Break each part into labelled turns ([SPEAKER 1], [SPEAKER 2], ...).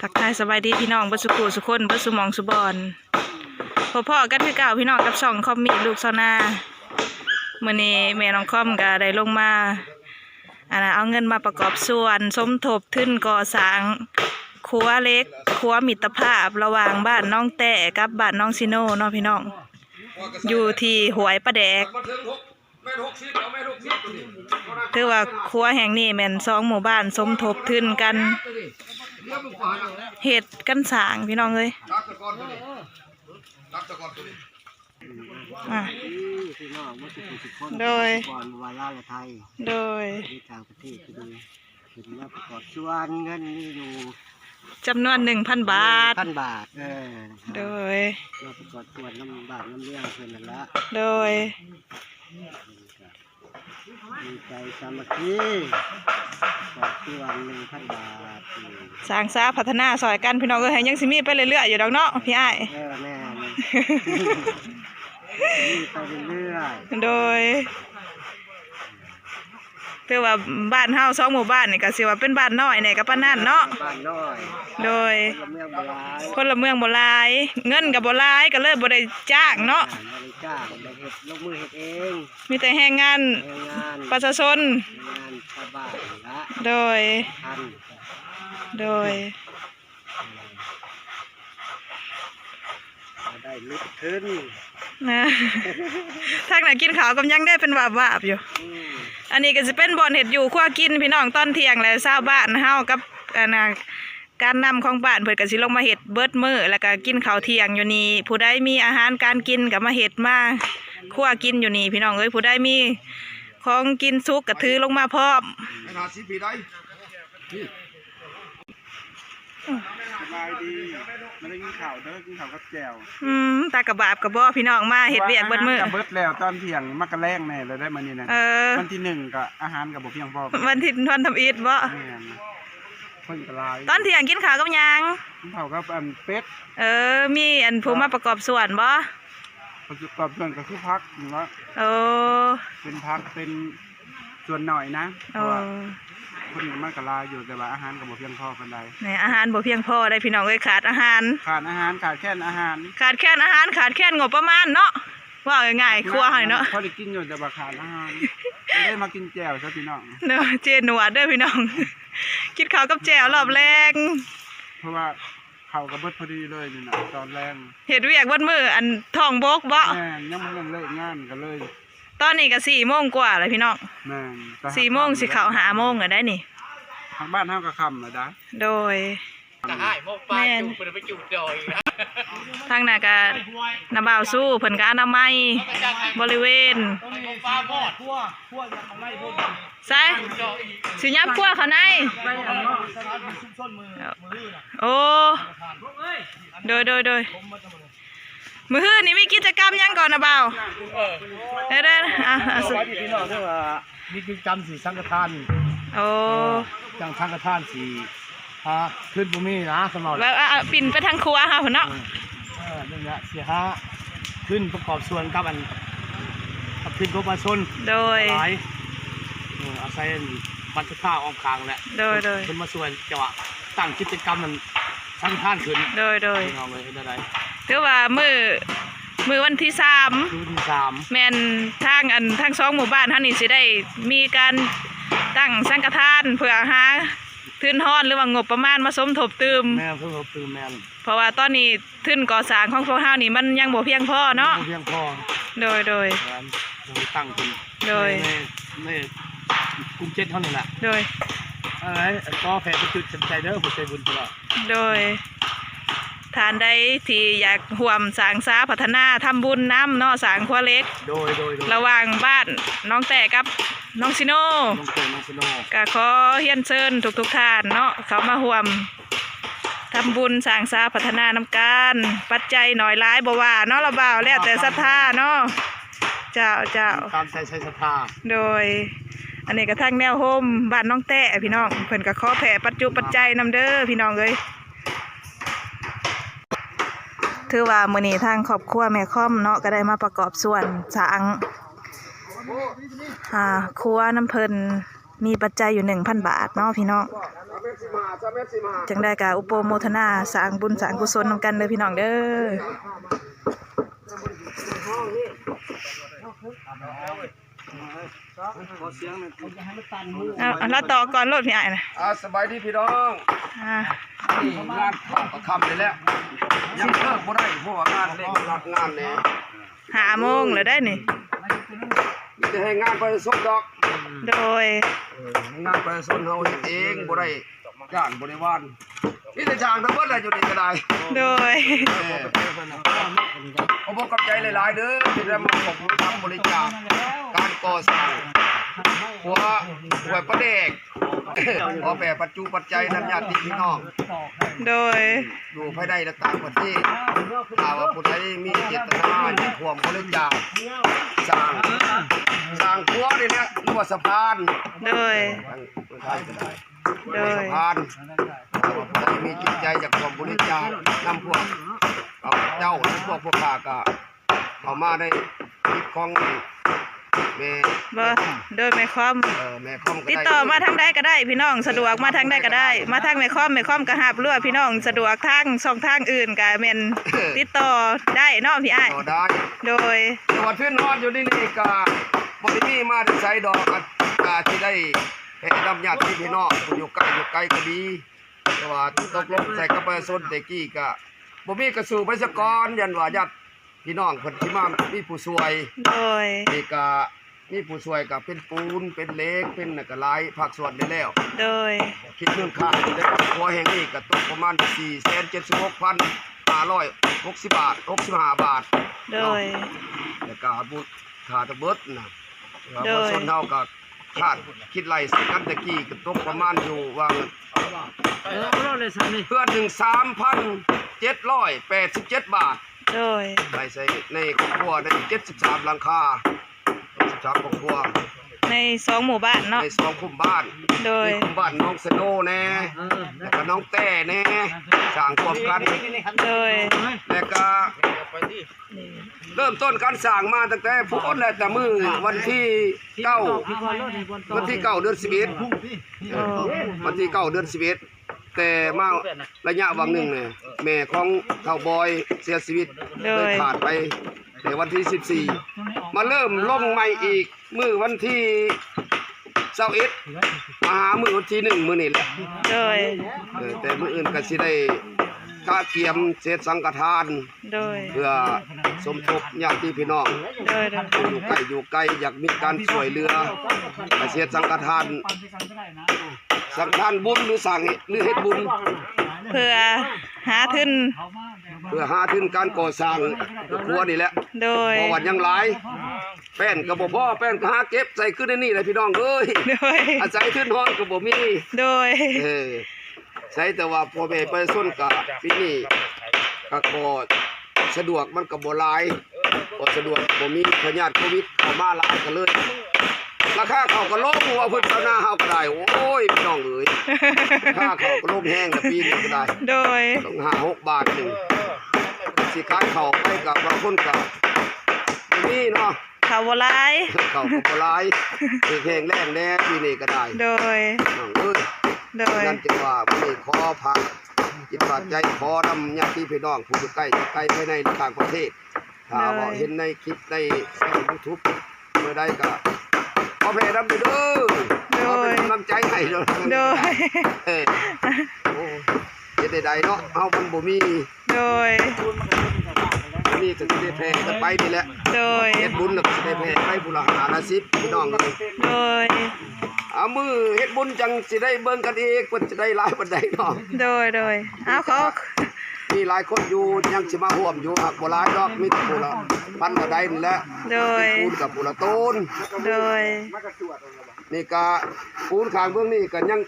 [SPEAKER 1] ทักทายสบายดีพี่น้องบัสุกุสุคนบัสุมองสุบอนพอพ่อกันคือเก่าพี่น้องกับช่องคอมมีลูกซานามื่อนี้แม่น้องคอมก็ได้ลงมาอันนะเอาเงินมาประกอบส่วนสมทบทุนก่อสร้างครัวเล็กครัวมิตรภาพระหว่างบ้านน้องแต่กับบ้านน้องซิโน่เนาะพี่น้อง อยู่ที่หวยประแดก
[SPEAKER 2] ถือว่า
[SPEAKER 1] ครัวแห่งนี้แม่นสองหมู่บ้านสมทบทุนกัน
[SPEAKER 2] เห็
[SPEAKER 1] ดกันสางพี่น้องเอ้ยโดย
[SPEAKER 3] วาลาไทย
[SPEAKER 1] โดย
[SPEAKER 3] ทางประเทศดูถึงมาประกอบส่วนเงินนี่อยู่
[SPEAKER 1] จำนวนหนึ่งพันบาท
[SPEAKER 3] พันบาท เออ
[SPEAKER 1] โดย
[SPEAKER 3] มาประกอบส่วนน้ำบาทน้ำเลี้ยงเพื่อนนั่นละ
[SPEAKER 1] โดย
[SPEAKER 3] มีใจสามัคคี ประกอบส่วนหนึ่งพันบาทนี่
[SPEAKER 1] สร้างซาพัฒนาซอยกันพี่น้องเอ้ยให้ยังสิมีไปเรื่อยๆอยู่ดอกเนาะพี่อ้าย
[SPEAKER 3] เออแม่นมีไปเรื่อย
[SPEAKER 1] โดยถือว่าบ้านเฮาสองหมู่บ้านนี่ก็สิว่าเป็นบ้านน้อยนี่ก็ปานนั้นเนาะ
[SPEAKER 3] ๆบ้านน้อย
[SPEAKER 1] โดย
[SPEAKER 3] ละเมืองโบราณ
[SPEAKER 1] คนละเมืองบ่หลาย เงินก็บ่หลายก็เลยบ่ได้จ้างเนาะ
[SPEAKER 3] บริจาคได้เฮ็ดลงมือเฮ็ดเอง
[SPEAKER 1] มีแต่แรงงาน
[SPEAKER 3] แรงงาน
[SPEAKER 1] ประชาชน
[SPEAKER 3] งานชาวบ้านละ
[SPEAKER 1] โดย
[SPEAKER 3] พัน
[SPEAKER 1] โดย
[SPEAKER 3] ก็ได้ลุกขึ้น
[SPEAKER 1] นะทางไหนกินข้าวกำยังได้เป็นวาบวาบๆอยู่
[SPEAKER 3] อืม
[SPEAKER 1] อันนี้ก็จะเป็นบ่อนเห็ดอยู่ครัวกินพี่น้องตอนเที่ยงแล้วชาวบ้านเฮากับอันน่ะการนำของบ้านเพิ่นก็สิลงมาเฮ็ดเบิดมื้อแล้วก็กินข้าวเที่ยงอยู่นี่ผู้ใดมีอาหารการกินก็มาเฮ็ดมาครัวกินอยู่นี่พี่น้องเอ้ยผู้ใดมี ของกินสุกก็ถือลงมาพร้อม
[SPEAKER 2] ไอ้หาสิบปีได้นี่
[SPEAKER 4] สบายดีไม่ได้กินข้าวเด้อกินข้าวกับแจ่ว
[SPEAKER 1] อืมตากระบาบกระบ่พี่น้องมาเฮ็ดเวียกเบิดมื้อ
[SPEAKER 4] ว่าาหารกับเบิดแล้วตอนเที่ยงมักกะแรงแน่เลยได้มานี่นะ
[SPEAKER 1] เออ
[SPEAKER 4] วันที่หนึ่งก็อาหารกับบ่เพียงพอ
[SPEAKER 1] วันที่วันทำอิฐบ่
[SPEAKER 4] แม่นนะเพิ่นก็หลาย
[SPEAKER 1] ตอนเที่ยงกินข้าวกับหยัง
[SPEAKER 4] กินข้าวกับอันเป็ด
[SPEAKER 1] เออมีอันผู้มาประกอบส่วนบ่
[SPEAKER 4] ประกอบส่วนก็คือพักเนาะ
[SPEAKER 1] โอ้
[SPEAKER 4] เป็นพักเป็นส่วนหน่อยนะเพ
[SPEAKER 1] โอ้
[SPEAKER 4] ราะว่าคนนี้มันก็หลายอยู่แต่ว่าอาหารก็บ่เพียงพอปานใด
[SPEAKER 1] นี่อาหารบ่เพียงพอได้พี่น้องเอ้ยขาดอาหาร
[SPEAKER 4] ขาดอาหารขาดแค่นอาหาร
[SPEAKER 1] ขาดแคลนอาหารขาดแคลนงบประมาณเนาะว่าง่ายๆครัวให้เนาะ
[SPEAKER 4] พอได้กินอยู่แต่ว่าขาดอาหารก็เลยมากินแจ่วซะพี่น้อง
[SPEAKER 1] เนาะเจหนวดเด้อพี่น้องกินข้าวกับแจ่วรอบแรง
[SPEAKER 4] เพราะว่า เขาวก็เบิดพอดีเลยนี่นะตอนแรง
[SPEAKER 1] เฮ็ดเวียกวันมื้ออันท้องบกบ่
[SPEAKER 4] แม่นยังมันยังเลิกงานก็เลย
[SPEAKER 1] ตอนนี้ก็4โมงกว่าแล้วพี่น้อง
[SPEAKER 4] แม่นก็
[SPEAKER 1] 4โมงสิเข้า5โมงก็ได้นี่
[SPEAKER 4] ทางบ้านเฮาก็ค่ำแล้วได้
[SPEAKER 1] โดย
[SPEAKER 5] จะให้หมกปลา
[SPEAKER 1] แม่น
[SPEAKER 5] จุ่มไปจุ่มดอยนะ
[SPEAKER 1] ทางหน้าก็น้ำบ่าวสู้เพิ่นก็อนามัยบริเวณ
[SPEAKER 5] ปลาหมอด
[SPEAKER 1] ใส่สิยับครัวเขาในโอ้โดยโดยโดยมื้อฮื้อนี่มีกิจกรรมหยังก่อนนะบ่าวเด้อเด้ออะอะสุ
[SPEAKER 3] ไว้ที่พี่น้องที่ว่ามีกิจกรรมสีสังฆทาน
[SPEAKER 1] โอ้
[SPEAKER 3] จังสังฆทานสี ฮะขึ้นบุมีนะสมอ
[SPEAKER 1] แล้วอะอะปิ่นไปทางครัวค่ะพุ่นเนาะ
[SPEAKER 3] เออนี่แหละสีฮะขึ้นประกอบส่วนกับอันกับขึ้นกบมาชน
[SPEAKER 1] โดย
[SPEAKER 3] หลายเอออาศัยบรรทุกข้าวอ้อมคางแหละ
[SPEAKER 1] โดยโดย
[SPEAKER 3] ขึ้นมาส่วนจังหวะตั้งกิจกรรมนั้นสังฆทานขึ้น
[SPEAKER 1] โดยโดย
[SPEAKER 3] พี่น้องเลยเห็นอะไร
[SPEAKER 1] ถือว่ามื้อมื้อวันที่สาม
[SPEAKER 3] คือที่สาม
[SPEAKER 1] แม่นทางอันทั้งสองหมู่บ้านเท่านี้สิได้มีการตั้งสังฆทานเพื่อหา ทุนทอนหรือว่างบประมาณมาสมทบเติม
[SPEAKER 3] แม่เพิ่งเอาปืนแม่น
[SPEAKER 1] เพราะว่าตอนนี้ทุนก่อสร้างของพวกเฮานี่มันยังบ่เพียงพอเนาะ
[SPEAKER 3] บ่เพียงพอ
[SPEAKER 1] โดยโดย
[SPEAKER 3] แล้วเราตั้งขึ้น
[SPEAKER 1] โดย
[SPEAKER 3] ในในกลุ่มเจ็ดเท่านี้แหละ
[SPEAKER 1] โดย
[SPEAKER 3] อะไรก็แผ่เป็นจุดสนใจเด้อผู้ใจบุญตลอด
[SPEAKER 1] โดยทานใดที่อยากห่วมสร้างสาพัฒนาทำบุญน้ำเนาะสร้างครัวเล็ก
[SPEAKER 3] โดยโดยโดย
[SPEAKER 1] ระหว่างบ้านน้องแต่กับ น้องซิโน
[SPEAKER 3] น้องเตยน้องสโน
[SPEAKER 1] ก็ขอเฮียนเชิญทุกๆท่านเนาะเขามาห่วมทำบุญสร้างสาพัฒนานำการปัจจัยหน่อยร้ายบ่ว่าเนาะละบ่าวแล้วแต่ศรัทธาเนาะเจ้าเจ้า
[SPEAKER 3] ตามใจใช้ศรัทธา
[SPEAKER 1] โดย อันนี้ก็ทางแนวโฮมบ้านน้องแต้พี่น้องเพิ่นก็ขอแผ่ปัจจุปัจจัยนำเด้อพี่น้องเอ้ยถือว่ามื้อนี้ทางครอบครัวแม่ค่อมเนาะก็ได้มาประกอบส่วนสร้าง อ่าครัวน้ำเพิ่นมีปัจจัยอยู่1,000บาทเนาะพี่น้อง
[SPEAKER 2] สามเมตรสิบห้าสามเมตรสิบห้า
[SPEAKER 1] จังได้กะอุปโมทนาสร้างบุญสร้างกุศลนำกันเด้อพี่น้องเด้อเอาเอาแล้วต่อก่อนรถพี่ไอ้นะ
[SPEAKER 2] อ่าสบายดีพี่น้อง
[SPEAKER 1] อ่า
[SPEAKER 2] นี่งานข่าวก็คำเลยแล้วยังเลิกบ่ได้เพราะว่างานเร่งรัดงานเนี่ย
[SPEAKER 1] หาโมงแล้วได้นี่
[SPEAKER 2] มีแต่ให้งานไปส่งดอก
[SPEAKER 1] โดย
[SPEAKER 2] งานไปส่งเฮาเฮ็ดเองบ่ได้จ้างบ่ได้ว่านนี่แต่จ้างทั้งหมดเลยอยู่นี่ก็ได้
[SPEAKER 1] โดย
[SPEAKER 2] เออขอบอกกับใจหลายๆเด้อที่ได้มาขอบคุณทำบริจาคการก่อสร้าง หัวหัวประเดกพอแผ่ปัจจุปัจจัยนำญาติพี่น้อง
[SPEAKER 1] โดย
[SPEAKER 2] อยู่ภายในและต่างประเทศถ้าว่าผู้ใดมีเจตนาจะร่วมบริจาคสร้างสร้างครัวนี่แหละหรือว่าสะพาน
[SPEAKER 1] โดย
[SPEAKER 2] ทางไทยก็ได้
[SPEAKER 1] โดย
[SPEAKER 2] สะพานถ้าว่าผู้ใดมีจิตใจจะร่วมบริจาคนำพวกเอาเจ้าและพวกพวกข้าก็เอามาได้คิดของ แม่
[SPEAKER 1] บ่โดยแม่คอม
[SPEAKER 2] เออแม่คอมก็
[SPEAKER 1] ติด
[SPEAKER 2] ได้
[SPEAKER 1] ต่อมาทางใดก็ได้ พี่น้องสะดวกมาทางใดก็ได้ มาทางแม่คอมแม่คอมก็หับหรือว่าพี่น้องสะดวกทางช่องทางอื่นก็แม่นติดต่อได้เนาะพี่อ้าย
[SPEAKER 2] ต่อได้
[SPEAKER 1] โดย
[SPEAKER 2] ตรวจพื้นนอนอยู่นี่นี่ก็บ่ได้มีมาได้ใช้ดอกก็ก็ที่ได้เฮ็ดนำญาติพี่น้องผู้อยู่ใกล้อยู่ไกลก็ดีแต่ว่าตกลงใส่กับประชาชนแต่กี้ก็บ่มีกระสู่ไปสกอนยันว่าญาติ พี่น้องเพิ่นสิมามีผู้ช่วย
[SPEAKER 1] โดย
[SPEAKER 2] นี่ก็มีผู้ช่วยก็เป็นปูนเป็นเหล็กเป็นน่ะก็หลายภาคส่วนได้แล้ว
[SPEAKER 1] โดย
[SPEAKER 2] คิดเรื่องค่าได้ครัวแห่งนี้ก็ตกประมาณ476,560บาท65บาท
[SPEAKER 1] โดย
[SPEAKER 2] แล้วก็บุตรขาดเบิดนะ
[SPEAKER 1] โดย
[SPEAKER 2] ว่าส่วนเท่ากับคาดคิดไล่สกันตะกี้ก็ตกประมาณอยู่ว่า
[SPEAKER 3] เออเอาเลยสามี
[SPEAKER 2] เพื่อนหนึ่งสามพันเจ็ดร้อยแปดสิบเจ็ดบาท
[SPEAKER 1] โดย
[SPEAKER 2] ไล่ใส่ในครอบครัวได้เจ็ดสิบสามหลังคาสิบสามครอบครัว
[SPEAKER 1] ในสองหมู่บ้านเนาะ
[SPEAKER 2] ในสองคุมบ้าน
[SPEAKER 1] โดย
[SPEAKER 2] ในคุมบ้านน้องสโนแน่
[SPEAKER 3] เออ
[SPEAKER 2] แล้วก็น้องแต้แน่สร้างความกัน
[SPEAKER 1] โดย
[SPEAKER 2] แล้วก็เริ่มต้นการสร้างมาตั้งแต่พูดแล้วแต่มือวันที่เก้าวันที่เก้าเดือนสิบเอ็ด
[SPEAKER 1] โอ้
[SPEAKER 2] วันที่เก้าเดือนสิบเอ็ด แต่มาระยะวังหนึ่งเนี่ยแม่ของเท่าบอยเสียชีวิต
[SPEAKER 1] โด
[SPEAKER 2] เลย
[SPEAKER 1] ย
[SPEAKER 2] ผ่านไปในวันที่สิบสี่มาเริ่มลงใหม่อีกมือวันที่เสาร์เอ็ดมาหามือวันที่หนึ่งมือนี่แหละ
[SPEAKER 1] โดย
[SPEAKER 2] เออแต่มืออื่นก็สิได้กาเตรียมเศษสังฆทาน
[SPEAKER 1] โดย
[SPEAKER 2] เพื่อสมทบญาติพี่น้อง
[SPEAKER 1] โดย
[SPEAKER 2] อยู่ใกล้อยู่ไกลอยากมีการช่วยเหลือเศษสังฆทาน สังฆทานบุญหรือสั่งหรือเฮ็ดบุญ
[SPEAKER 1] เพื่อหาทุน
[SPEAKER 2] เพื่อหาทุนการก่อสร้างครัวนี่แหละ
[SPEAKER 1] โดย
[SPEAKER 2] เพราะวันยังหลาย แป้นก็บ่พอแป้นก็หาเก็บใส่ขึ้นในนี่เลยพี่น้องเอ้ย
[SPEAKER 1] โดย
[SPEAKER 2] อาศัยทุนห้องก็บ่มี
[SPEAKER 1] โดย
[SPEAKER 2] เออใช้แต่ว่าพ่อแม่ไปส้นก็ปีนี้ก็ก็สะดวกมันก็บ่หลายบ่สะดวกบ่มีพยาธิโควิดเข้ามาหลายก็เลย ราคาเขาก็ลงว่าเพิ่นเอาหน้าเฮาก็ได้ โอ้ยพี่น้องเอ้ยค่าเขาก็ลงแห้งแล้วปีนี้ก็ได้
[SPEAKER 1] โดย
[SPEAKER 2] ต้องหาหกบาทหนึ่งสิขายเขาไปกับบางคนกับนี่เนาะ
[SPEAKER 1] เขาวลาย
[SPEAKER 2] เขาก็บ่หลายคือแห้งแรงแน่ปีนี้ก็ได้
[SPEAKER 1] โดย
[SPEAKER 2] น้องเอ้ย
[SPEAKER 1] โดย
[SPEAKER 2] นั่นจึงว่าปีนี้ขอพักจิตปัจใจขอนำญาติพี่น้องผู้อยู่ใกล้อยู่ไกลภายในและต่างประเทศถ้าว่าเห็นในคลิปในยูทูบเมื่อใดก็ ขอแผ่นำเด้อขอเป็นกำลังใจให้เด้อ
[SPEAKER 1] โดย
[SPEAKER 2] เออโอ้เฮ็ดใดๆเนาะเฮามันบ่มี
[SPEAKER 1] โดย
[SPEAKER 2] นี่ก็สิได้แพ้กันไปนี่แหละ
[SPEAKER 1] โดย
[SPEAKER 2] เฮ็ดบุญแล้วก็สิได้แพ้ไปบุญละหาละสิบพี่น้องกัน
[SPEAKER 1] โดย
[SPEAKER 2] เอามือเฮ็ดบุญจังสิได้เบิ่งกันอีกเพิ่นจะได้หลายปานใดเนาะ
[SPEAKER 1] โดย โดย เอาขา
[SPEAKER 2] มีหลายคนอยู่ยังสิมาร่วมอยู่หักบ่หลายดอกมีแต่ผู้ละพันละใดนี่แหละ
[SPEAKER 1] โดย
[SPEAKER 2] ปูนกับผู้ละโตน
[SPEAKER 1] โดย
[SPEAKER 2] นี่ก็ปูนข้างเบื้องนี่ก็ยัง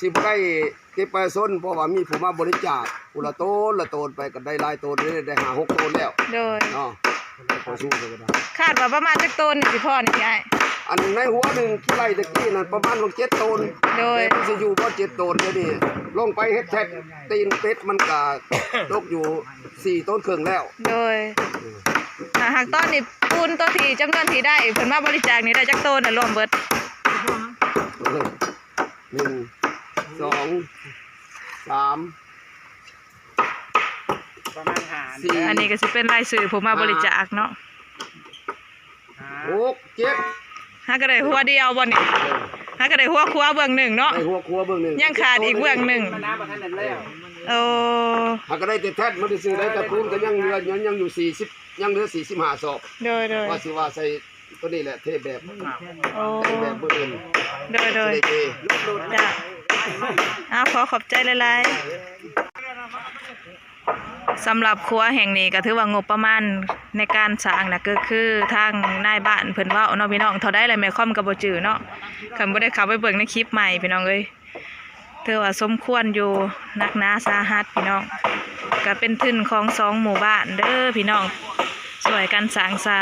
[SPEAKER 2] สิบ่ได้เก็บไปส้นเพราะว่ามีผู้มาบริจาคผู้ละโตนละโตนไปก็ได้หลายโตนได้ได้หาหกโตนแล้ว
[SPEAKER 1] โดย
[SPEAKER 2] เนาะขอสู้เลยก็ได้
[SPEAKER 1] คาดว่าประมาณจักต้นนี่สิพ่อนี่ยาย
[SPEAKER 2] อันในหัวหนึ่งที่ไรตะกี้นั่นประมาณลงเจ็ดโตน
[SPEAKER 1] โดย
[SPEAKER 2] แต่มันจะอยู่ก็เจ็ดโตนเดี๋ยวนี้ ลงไปเฮ็ดแท็กตีนเป็ดมันก็ตกอยู่สี่ต้นครึ่งแล้ว
[SPEAKER 1] โดยอ่าหากต้นนี่ปูนตัวที่จำนวนที่ได้เพิ่นมาบริจาคนี่ได้จักต้นน่ะรวมเบิด
[SPEAKER 2] หนึ่งสองสาม
[SPEAKER 4] ประมาณหา
[SPEAKER 2] สี่
[SPEAKER 1] อันนี้ก็สิเป็นรายสื่อผมมาบริจาคเนาะ
[SPEAKER 2] หกเจ็ด
[SPEAKER 1] ฮะก็ได้หัวเดียวบ่นี่ ฮะก็ได้หัวครัวเบื้องหนึ่งเนาะ
[SPEAKER 2] ในหัวครัวเบื้องหนึ่ง
[SPEAKER 1] ยังขาดอีกเบื้องหนึ่ง
[SPEAKER 4] น้ำประทันนั้นแล้ว
[SPEAKER 1] โอ้
[SPEAKER 2] หากก็ได้แต่แท้มันได้ซื้อได้แต่คูณก็ยังเหลือยังยังอยู่สี่สิบยังเหลือสี่สิบห้าศอก
[SPEAKER 1] โดยโดย
[SPEAKER 2] ว่าสิว่าใส่ตัวนี้แหละเทแบบ
[SPEAKER 1] โอ้
[SPEAKER 2] เทแบบเบื้องอื่น
[SPEAKER 1] โดยโดย
[SPEAKER 2] ได้เท
[SPEAKER 1] จ้ะอ้าวขอขอบใจหลายๆ สำหรับครัวแห่งนี้ก็ถือว่างบประมาณในการสร้างนะก็คือทางนายบ้านเพิ่นเว้าเนาะพี่น้องเท่าได้แหละแม่ค่อมก็บ่จื้อเนาะคันบ่ได้เข้าไปเบิ่งในคลิปใหม่พี่น้องเอ้ยถือว่าสมควรอยู่นักหนาสาหัสพี่น้องก็เป็นทุนของสองหมู่บ้านเด้อพี่น้องสวยกันสร้างสา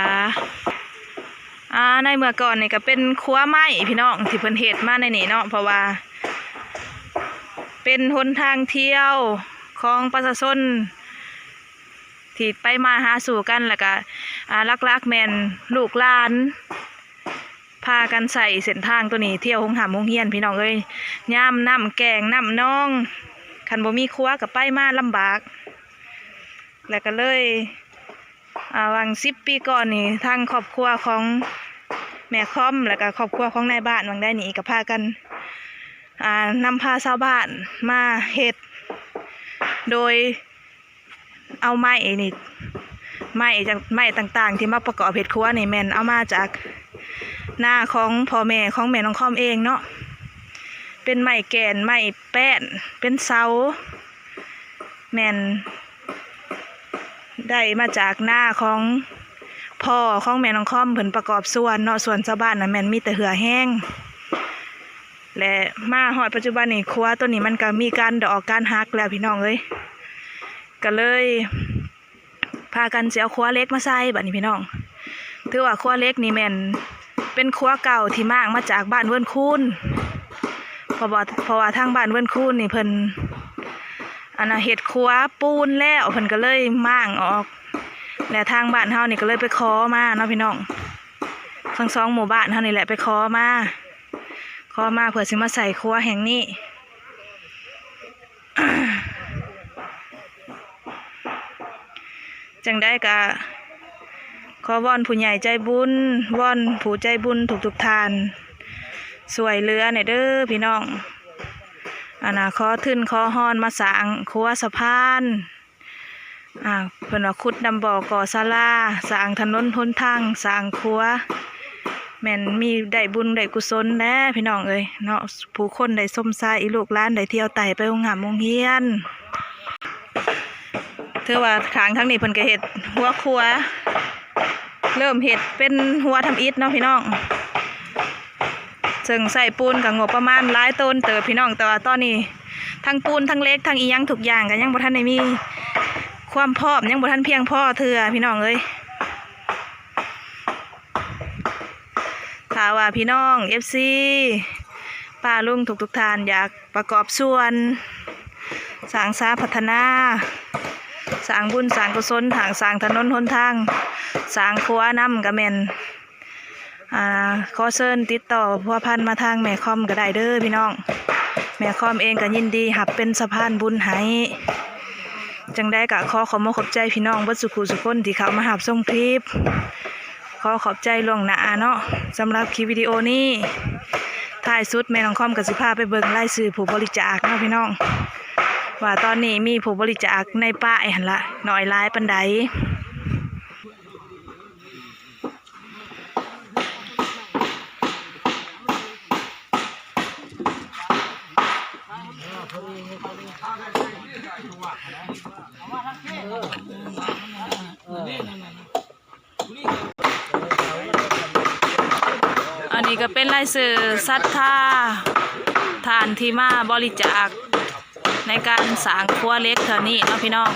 [SPEAKER 1] อ่าในเมื่อก่อนนี่ก็เป็นครัวไม้พี่น้องที่เพิ่นเฮ็ดมาในนี่เนาะเพราะว่า เป็นหนทางเที่ยวของประชาชน ที่ไปมาหาสู่กันแล้วก็อ่าลักๆแมนลูกหลานพากันใส่เส้นทางตัวนี้เที่ยวหงหามหงเฮียนพี่น้องเอ้ยย่ามน้ำแกงน้ำน้องคันบ่มีครัวกับไปมาลำบาก แล้วก็เลยวังสิบปีก่อนนี่ทางครอบครัวของแม่ค่อมแล้วก็ครอบครัวของนายบ้านวังได้นี่ก็พากันนำพาชาวบ้านมาเฮ็ดโดย เอาไม้นี่ไม้จากไม้ต่างๆ ที่มาประกอบเฮ็ดครัวนี่แม่นเอามาจากหน้าของพ่อแม่ของแม่น้องคอมเองเนาะเป็นไม้แกนไม้แป้น เป็นเสาแม่นได้มาจากหน้าของพ่อของแม่น้องคอมเพิ่นประกอบส่วนเนาะส่วนชาวบ้านน่ะแม่นมีแต่เหือแห้งและมาฮอดปัจจุบันนี่ครัวตัวนี้มันก็มีการดอกการฮักแล้วพี่น้องเอ้ย ก็เลยพากันสิเอาครัวเล็กมาใส่บัดนี้พี่น้อง ถือว่าครัวเล็กนี่แม่นเป็นครัวเก่าที่มากมาจากบ้านเวิ้นคูนเพราะว่าเพราะว่าทางบ้านเวิ้นคูนนี่เพิ่นอันน่ะเห็ดครัวปูนแล้วเพิ่นก็เลยม่างออก และทางบ้านเฮานี่ก็เลยไปขอมาเนาะพี่น้องทั้งสองหมู่บ้านเฮานี่แหละไปขอมาขอมาเพื่อสิมาใส่ครัวแห่งนี้ จังได้กะขอวอนผู้ใหญ่ใจบุญวอนผู้ใจบุญทุกทาน สวยเหลือในอยเด้อพี่น้องอันนะขอทึนขอฮอนมาสางครัวสะพานอ่าเพิ่นว่าขุดนำบ่อก่อศาลาสร้างถนนหนทางสร้างครัวแม่นมีได้บุญได้กุศลแน่พี่น้องเอ้ยเนาะผู้คนได้สมซาอีลูกหลานได้เที่ยวไต่ไปโรงหามโรงเรียน เธอว่าทางทั้งนี้เพิ่นก็เฮ็ดหัวครัว เริ่มเฮ็ดเป็นหัวทำอิฐเนาะพี่น้องซึ่งใส่ปูนกับงบประมาณหลายต้นเติบพี่น้องแต่ว่าตอนนี้ทั้งปูนทั้งเล็กทั้งอียังทุกอย่างก็ยังบ่ทันได้มี ความพร้อมยังบ่ทันเพียงพอเถื่อพี่น้องเอ้ยถ้าว่าพี่น้อง FC ป้าลุงทุกทุกทานอยากประกอบส่วนสางสาพัฒนา สร้างบุญสร้างกุศลทางสร้างถนนหนทางสร้างครัวน้ำกระแมนอ่าขอเชิญติดต่อพัวพันมาทางแม่คอมก็ได้เด้อพี่น้อง แม่คอมเองก็ยินดีหับเป็นสะพานบุญให้จังได้กะขอขอบมาขอบใจพี่น้องเบัดสุขุสุคนที่เขามาหับส่งคลิปขอขอบใจล่วงหน้าเนาะสำหรับคลิปวิดีโอนี้ท้ายสุดแม่น้องคอมกับสิพาไปเบิ่งรายชื่อผู้บริจาคเนาะพี่น้อง ว่าตอนนี้มีผู้บริจาคในป้ายหันละหน่อยหลายปันใดอันนี้ก็เป็นรายสื่อศรัทธาทานที่มาบริจาค ในการสางครัวเล็กเท่านี้เนาะพี่น้อง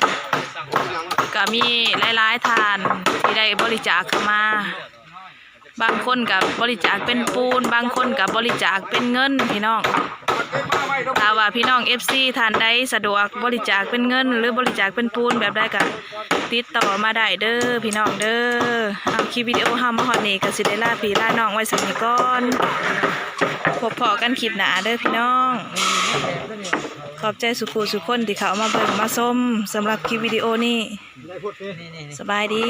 [SPEAKER 1] ก็มีหลายๆทานที่ได้บริจาคเข้ามา บางคนกับบริจาคเป็นปูน บางคนกับบริจาคเป็นเงินพี่น้องถ้าว่าพี่น้อง FC ทานใดสะดวกบริจาคเป็นเงิน หรือบริจาคเป็นปูนแบบใดก็ติดต่อมาได้เด้อพี่น้องเด้อเอาคลิปวิดีโอเฮามาฮอดนี้ก็สิได้ลาพี่ลาน้องไว้สักนี้ก่อนพบพอกันคลิปหนาเด้อพี่น้อง ขอบใจสุขุสุขคนที่เขามาเบิ่งมาส้มสำหรับคลิปวิดีโอนี้สบายดี